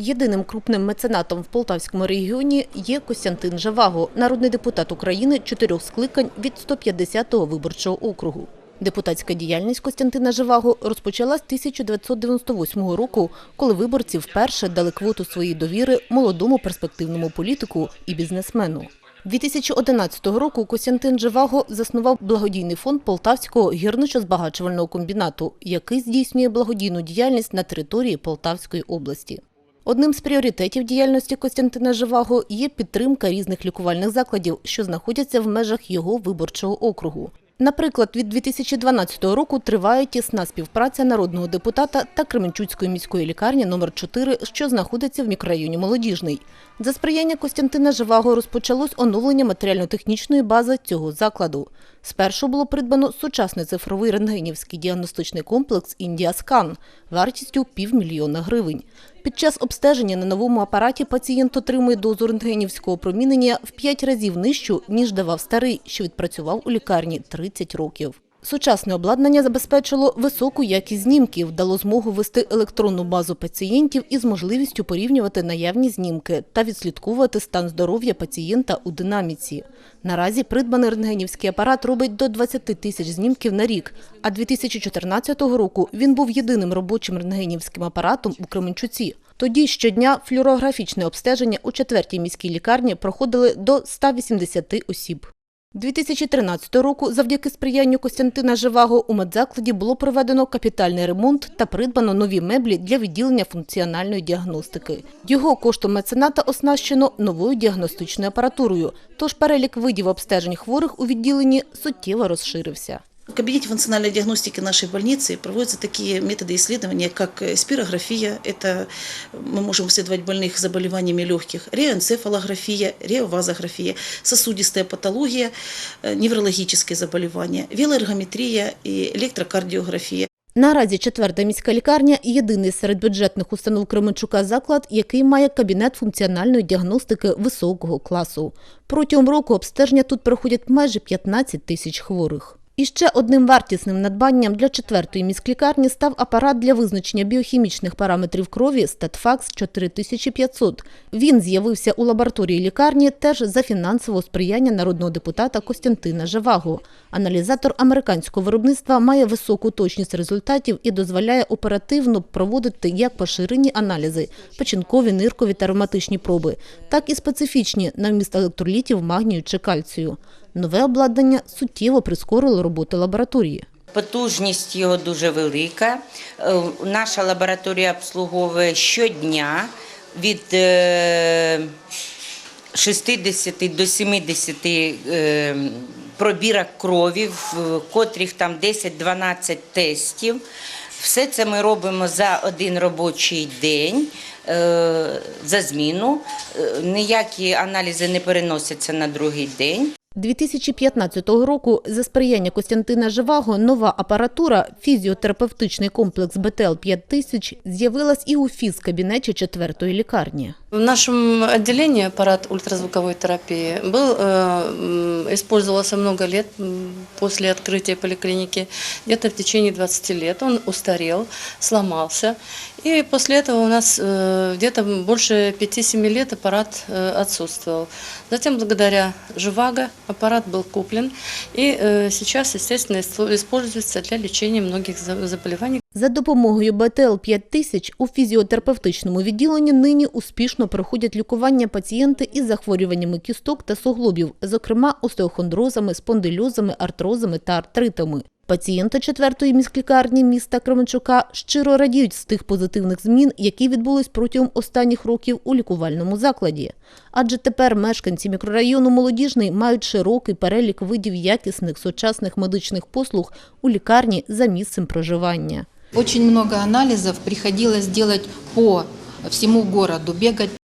Єдиним крупним меценатом в Полтавському регіоні є Костянтин Жаваго, народний депутат України чотирьох скликань від 150-го виборчого округу. Депутатська діяльність Костянтина Живаго розпочалась 1998 року, коли виборці вперше дали квоту своєї довіри молодому перспективному політику і бізнесмену. 2011 року Костянтин Живаго заснував благодійний фонд Полтавського гірничо-збагачувального комбінату, який здійснює благодійну діяльність на території Полтавської області. Одним з пріоритетів діяльності Костянтина Живаго є підтримка різних лікувальних закладів, що знаходяться в межах його виборчого округу. Наприклад, від 2012 року триває тісна співпраця народного депутата та Кременчуцької міської лікарні номер 4 що знаходиться в мікрорайоні Молодіжний. За сприяння Костянтина Живаго розпочалось оновлення матеріально-технічної бази цього закладу. Спершу було придбано сучасний цифровий рентгенівський діагностичний комплекс «Індіаскан» вартістю півмільйона гривень. Під час обстеження на новому апараті пацієнт отримує дозу рентгенівського промінення в 5 разів нижчу, ніж давав старий, що відпрацював у лікарні 30 років. Сучасне обладнання забезпечило високу якість знімків, дало змогу вести електронну базу пацієнтів із можливістю порівнювати наявні знімки та відслідковувати стан здоров'я пацієнта у динаміці. Наразі придбаний рентгенівський апарат робить до 20 тисяч знімків на рік, а 2014 року він був єдиним робочим рентгенівським апаратом у Кременчуці. Тоді щодня флюорографічне обстеження у четвертій міській лікарні проходили до 180 осіб. 2013 року завдяки сприянню Костянтина Живаго у медзакладі було проведено капітальний ремонт та придбано нові меблі для відділення функціональної діагностики. Його коштом мецената оснащено новою діагностичною апаратурою, тож перелік видів обстежень хворих у відділенні суттєво розширився. В кабинете функциональной диагностики нашей больницы проводятся такие методы исследования, как э, спирография, это мы можем исследовать больных с заболеваниями легких, реоэнцефалография, реовазография, сосудистая патология, э, неврологические заболевания, велоэргометрия и электрокардиография. Наразі четверта міська лікарня – єдиний серед бюджетних установ Кременчука заклад, який має кабінет функціональної діагностики високого класу. Протягом року обстеження тут проходять майже 15 тисяч хворих. І ще одним вартісним надбанням для четвертої міськлікарні став апарат для визначення біохімічних параметрів крові StatFax 4500. Він з'явився у лабораторії лікарні теж за фінансового сприяння народного депутата Костянтина Живаго. Аналізатор американського виробництва має високу точність результатів і дозволяє оперативно проводити як поширені аналізи – печінкові, ниркові та ревматичні проби, так і специфічні на вміст електролітів, магнію чи кальцію. Нове обладнання суттєво прискорило роботу лабораторії. Потужність його дуже велика. Е, Наша лабораторія обслуговує щодня від е, 60 до 70 е, пробірок крові, в котрих там 10-12 тестів. Все це ми робимо за один робочий день, е, за зміну. Е, Ніякі аналізи не переносяться на другий день. 2015 року за сприяння Костянтина Живаго нова апаратура, фізіотерапевтичний комплекс БТЛ-5000 з'явилась і у фізкабінеті четвертої лікарні. В нашому відділенні апарат ультразвукової терапії э, м, использовался много лет м, после открытия поликлиники, где-то в течение 20 лет. Он устарел, сломался. И после этого у нас э, где-то больше 5-7 лет аппарат э, отсутствовал. Затем, благодаря Живаго, аппарат был куплен и э, сейчас, естественно, ис- используется для лечения многих за- заболеваний, За допомогою БТЛ-5000 у фізіотерапевтичному відділенні нині успішно проходять лікування пацієнти із захворюваннями кісток та суглобів, зокрема остеохондрозами, спондильозами, артрозами та артритами. Пацієнти четвертої міськлікарні міста Кременчука щиро радіють з тих позитивних змін, які відбулись протягом останніх років у лікувальному закладі. Адже тепер мешканці мікрорайону Молодіжний мають широкий перелік видів якісних сучасних медичних послуг у лікарні за місцем проживання. Очень много анализов приходилось делать по всему городу, бегать